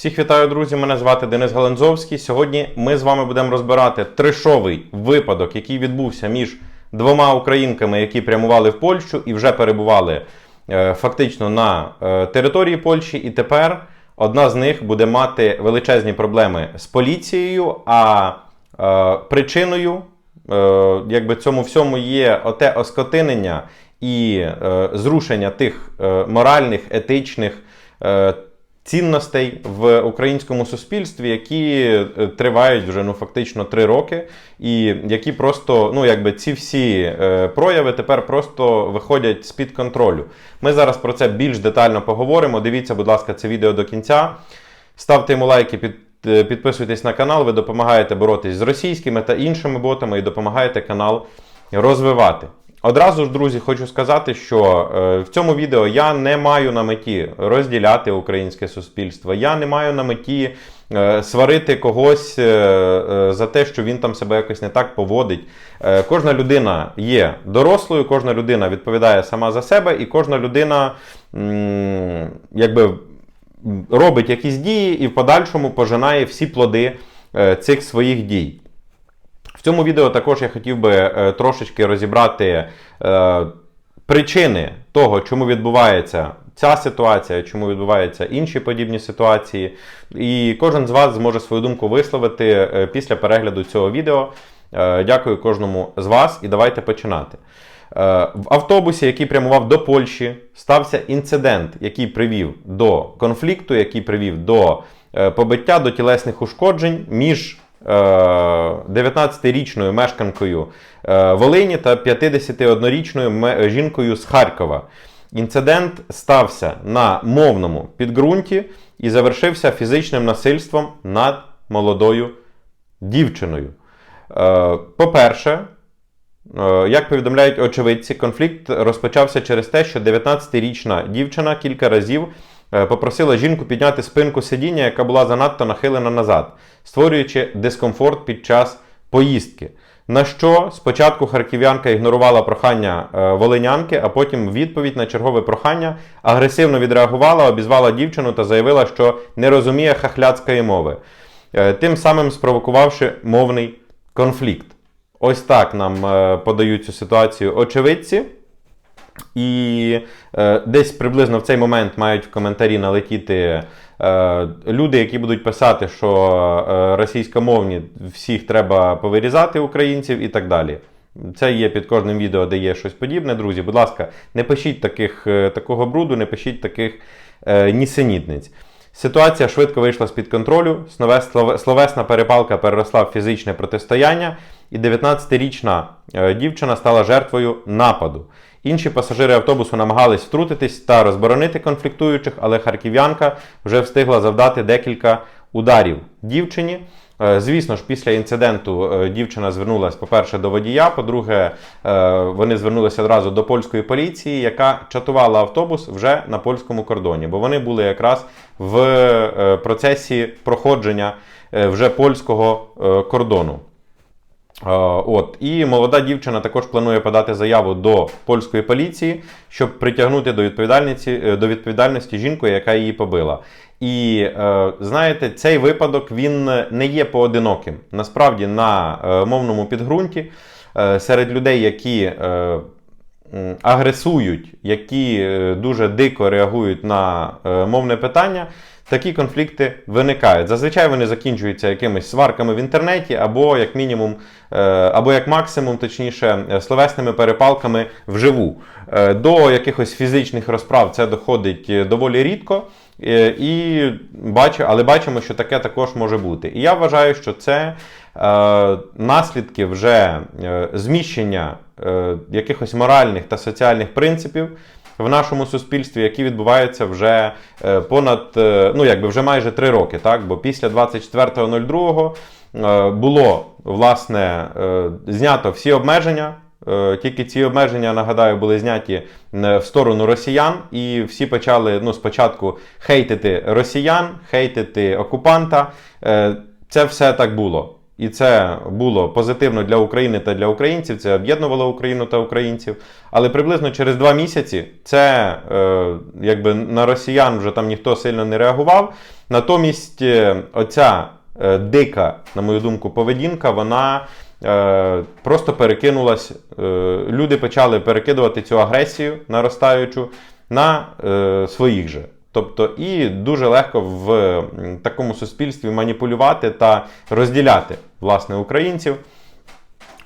Всіх вітаю, друзі! Мене звати Денис Галанзовський. Сьогодні ми з вами будемо розбирати трешовий випадок, який відбувся між двома українками, які прямували в Польщу і вже перебували е, фактично на е, території Польщі. І тепер одна з них буде мати величезні проблеми з поліцією. А е, причиною е, якби цьому всьому є оте оскотинення і е, зрушення тих е, моральних, етичних. Цінностей в українському суспільстві, які е, тривають вже ну фактично три роки, і які просто ну якби ці всі е, прояви тепер просто виходять з під контролю. Ми зараз про це більш детально поговоримо. Дивіться, будь ласка, це відео до кінця. Ставте йому лайки, під, е, підписуйтесь на канал. Ви допомагаєте боротись з російськими та іншими ботами і допомагаєте канал розвивати. Одразу ж, друзі, хочу сказати, що е, в цьому відео я не маю на меті розділяти українське суспільство. Я не маю на меті е, сварити когось е, за те, що він там себе якось не так поводить. Кожна людина є дорослою, кожна людина відповідає сама за себе, і кожна людина якби робить якісь дії і в подальшому пожинає всі плоди цих своїх дій. В цьому відео також я хотів би е, трошечки розібрати е, причини того, чому відбувається ця ситуація, чому відбуваються інші подібні ситуації. І кожен з вас зможе свою думку висловити е, після перегляду цього відео. Дякую кожному з вас і давайте починати. В автобусі, який прямував до Польщі, стався інцидент, який привів до конфлікту, який привів до побиття, до тілесних ушкоджень між 19-річною мешканкою е, Волині та 51-річною жінкою з Харкова. Інцидент стався на мовному підґрунті і завершився фізичним насильством над молодою дівчиною. Е, По-перше, Е, Як повідомляють очевидці, конфлікт розпочався через те, що 19-річна дівчина кілька разів е, попросила жінку підняти спинку сидіння, яка була занадто нахилена назад, створюючи дискомфорт під час поїздки. На що спочатку харків'янка ігнорувала прохання е, волинянки, а потім в відповідь на чергове прохання агресивно відреагувала, обізвала дівчину та заявила, що не розуміє хахляцької мови, е, тим самим спровокувавши мовний конфлікт. Ось так нам е, подають цю ситуацію очевидці. І е, десь приблизно в цей момент мають в коментарі налетіти е, люди, які будуть писати, що е, російськомовні всіх треба повирізати українців і так далі. Це є під кожним відео, де є щось подібне. Друзі, будь ласка, не пишіть таких, е, такого бруду, не пишіть таких е, нісенітниць. Ситуація швидко вийшла з-під контролю. Словесна перепалка переросла в фізичне протистояння, і 19-річна е, дівчина стала жертвою нападу. Інші пасажири автобусу намагались втрутитись та розборонити конфліктуючих, але харків'янка вже встигла завдати декілька ударів дівчині. Е, Звісно ж, після інциденту е, дівчина звернулася, по-перше, до водія, по-друге, вони звернулися одразу до польської поліції, яка чатувала автобус вже на польському кордоні, бо вони були якраз в процесі проходження вже польського кордону. Е, От і молода дівчина також планує подати заяву до польської поліції, щоб притягнути до відповідальності е, до відповідальності жінку, яка її побила. І е, знаєте, цей випадок він не є поодиноким. Насправді на мовному підґрунті серед людей, які агресують, які дуже дико реагують на мовне питання, такі конфлікти виникають. Зазвичай вони закінчуються якимись сварками в інтернеті, або як мінімум, е, або як максимум, точніше, е, словесними перепалками вживу. Е, До якихось фізичних розправ це доходить доволі рідко. І бачу, але бачимо, що таке також може бути. І я вважаю, що це е, наслідки вже е, зміщення е, якихось моральних та соціальних принципів в нашому суспільстві, які відбуваються вже е, понад е, ну якби вже майже три роки. Так, бо після 24.02 е, було власне знято всі обмеження. Тільки ці обмеження, нагадаю, були зняті в сторону росіян, і всі почали ну, спочатку хейтити росіян, хейтити окупанта. Це все так було. І це було позитивно для України та для українців. Це об'єднувало Україну та українців. Але приблизно через два місяці це е, якби на росіян вже там ніхто сильно не реагував. Натомість, е, оця е, дика, на мою думку, поведінка, вона е, просто перекинулась. Е, люди почали перекидувати цю агресію наростаючу на своїх же. Тобто, і дуже легко в такому суспільстві маніпулювати та розділяти власне українців.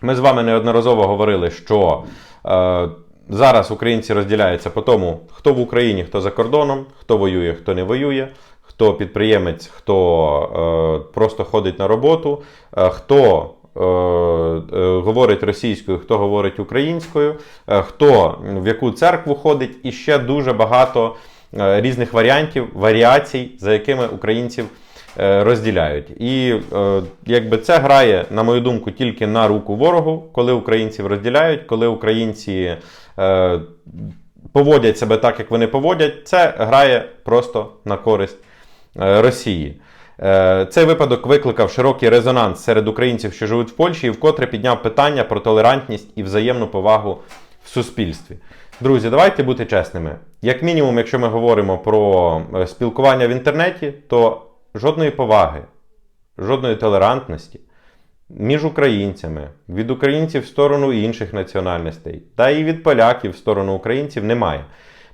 Ми з вами неодноразово говорили, що е, зараз українці розділяються по тому, хто в Україні, хто за кордоном, хто воює, хто не воює, хто підприємець, хто е, просто ходить на роботу, е, хто е, е, говорить російською, хто говорить українською, е, хто в яку церкву ходить, і ще дуже багато різних варіантів, варіацій, за якими українців е, розділяють. І е, якби це грає, на мою думку, тільки на руку ворогу, коли українців розділяють, коли українці е, поводять себе так, як вони поводять, це грає просто на користь е, Росії. Е, Цей випадок викликав широкий резонанс серед українців, що живуть в Польщі, і вкотре підняв питання про толерантність і взаємну повагу в суспільстві. Друзі, давайте бути чесними. Як мінімум, якщо ми говоримо про е, спілкування в інтернеті, то жодної поваги, жодної толерантності між українцями, від українців в сторону інших національностей, та і від поляків в сторону українців немає.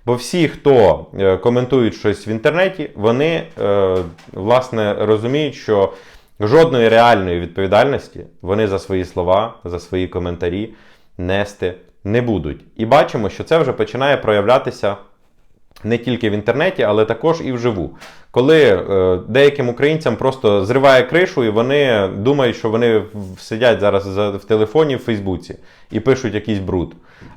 Бо всі, хто е, коментують щось в інтернеті, вони е, власне розуміють, що жодної реальної відповідальності вони за свої слова, за свої коментарі нести не будуть. І бачимо, що це вже починає проявлятися не тільки в інтернеті, але також і вживу. Коли е, деяким українцям просто зриває кришу, і вони думають, що вони сидять зараз в телефоні в Фейсбуці і пишуть якийсь бруд.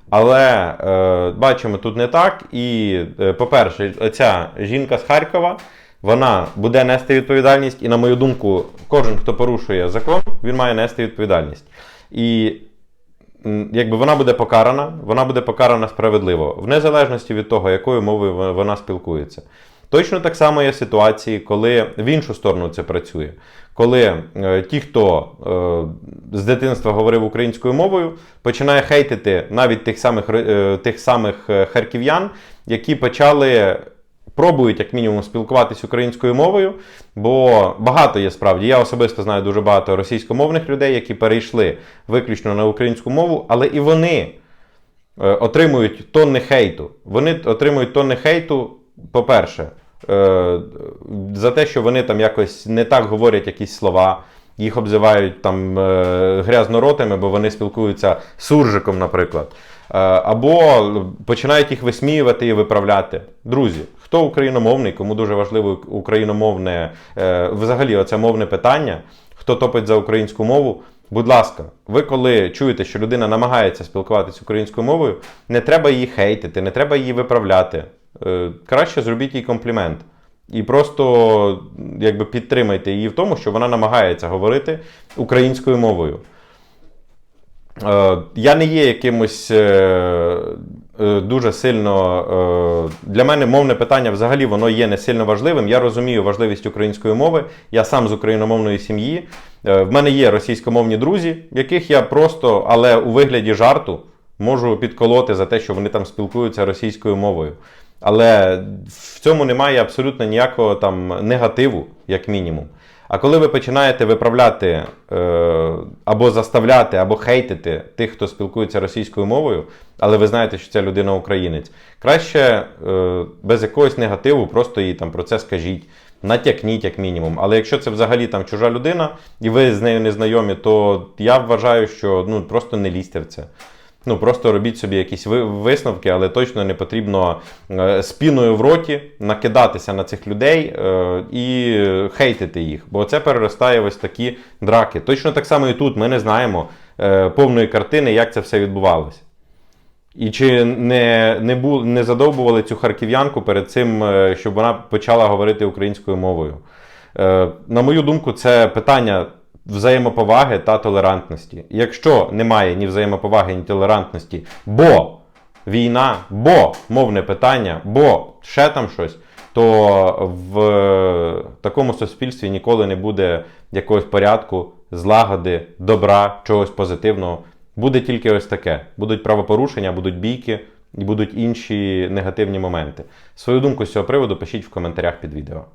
Але е, бачимо, тут не так. І, е, по-перше, ця жінка з Харкова. Вона буде нести відповідальність, і, на мою думку, кожен, хто порушує закон, він має нести відповідальність. І якби вона буде покарана, вона буде покарана справедливо, в незалежності від того, якою мовою вона спілкується. Точно так само є ситуації, коли в іншу сторону це працює. Коли е, ті, хто е, з дитинства говорив українською мовою, починає хейтити навіть тих самих, е, тих самих е, харків'ян, які почали пробують як мінімум спілкуватись українською мовою, бо багато є справді. Я особисто знаю дуже багато російськомовних людей, які перейшли виключно на українську мову, але і вони е, отримують тонни хейту. Вони отримують тонни хейту, по-перше, е, за те, що вони там якось не так говорять якісь слова. Їх обзивають там е, грязноротами, бо вони спілкуються суржиком, наприклад. Або починають їх висміювати і виправляти. Друзі, хто україномовний, кому дуже важливо україномовне, е, взагалі, оце мовне питання, хто топить за українську мову, будь ласка, ви коли чуєте, що людина намагається спілкуватися українською мовою, не треба її хейтити, не треба її виправляти. Е, Краще зробіть їй комплімент. І просто якби підтримайте її в тому, що вона намагається говорити українською мовою. Е, Я не є якимось дуже сильно. е, Для мене мовне питання взагалі воно є не сильно важливим. Я розумію важливість української мови. Я сам з україномовної сім'ї. Е, В мене є російськомовні друзі, яких я просто, але у вигляді жарту можу підколоти за те, що вони там спілкуються російською мовою. Але в цьому немає абсолютно ніякого там негативу, як мінімум. А коли ви починаєте виправляти е, або заставляти, або хейтити тих, хто спілкується російською мовою, але ви знаєте, що ця людина українець, краще е, без якогось негативу просто їй там про це скажіть, натякніть як мінімум. Але якщо це взагалі там чужа людина і ви з нею не знайомі, то я вважаю, що ну просто не лізьте в це. Ну, просто робіть собі якісь висновки, але точно не потрібно е, спіною в роті накидатися на цих людей е, і хейтити їх, бо це переростає ось такі драки. Точно так само і тут ми не знаємо е, повної картини, як це все відбувалося. І чи не, не, бу, не задовбували цю харків'янку перед цим, щоб вона почала говорити українською мовою? На мою думку, це питання взаємоповаги та толерантності. Якщо немає ні взаємоповаги, ні толерантності, бо війна, бо мовне питання, бо ще там щось, то в такому суспільстві ніколи не буде якогось порядку, злагоди, добра, чогось позитивного. Буде тільки ось таке. Будуть правопорушення, будуть бійки і будуть інші негативні моменти. Свою думку з цього приводу пишіть в коментарях під відео.